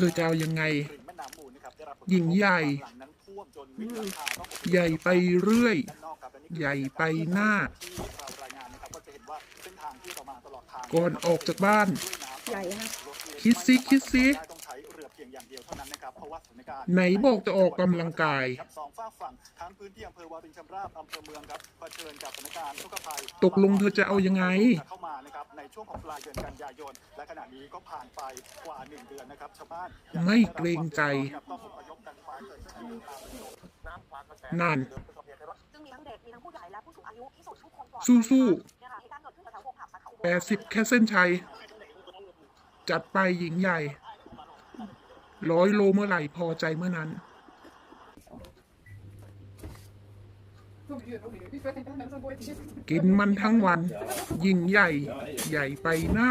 ธอจะเอายังไงริมแม่น้ำมูลนะครับไรยิงใหญ่ ใหญ่ไปเรื่อย ใหญ่ไปหน้า ก่อนออกจากบ้าน ใหญ่นะคิดสิคิดสิไหนบอกจะออกกำลังกายครับกฝั่งทั้งพื้นที่ออวารินชำราบอำเภอเมืองกายตกลงเธอจะเอายังไง ในช่วงของปลายเดือนกันยายน และขณะนี้ก็ผ่านไปกว่าหนึ่งเดือนนะครับชาวบ้านยังไม่เกรงใจครับต้องอพยพกันไปเลยเช่นเดียวกันน้ำพักกระแสนั่นซึ่งมีทั้งเด็กมีทั้งผู้ใหญ่และผู้สูงอายุที่สุดทุกคนปลอดภัยสู้เนี่ยค่ะเหตุการณ์เกิดขึ้นแถวๆวงผับสาขาอุบลแปดสิบแค่เส้นชัย จัดไปหญิงใหญ่ ร้อยโลเมื่อไหร่พอใจเมื่อนั้น กินมันทั้งวัน ยิ่งใหญ่ ใหญ่ไปหน้า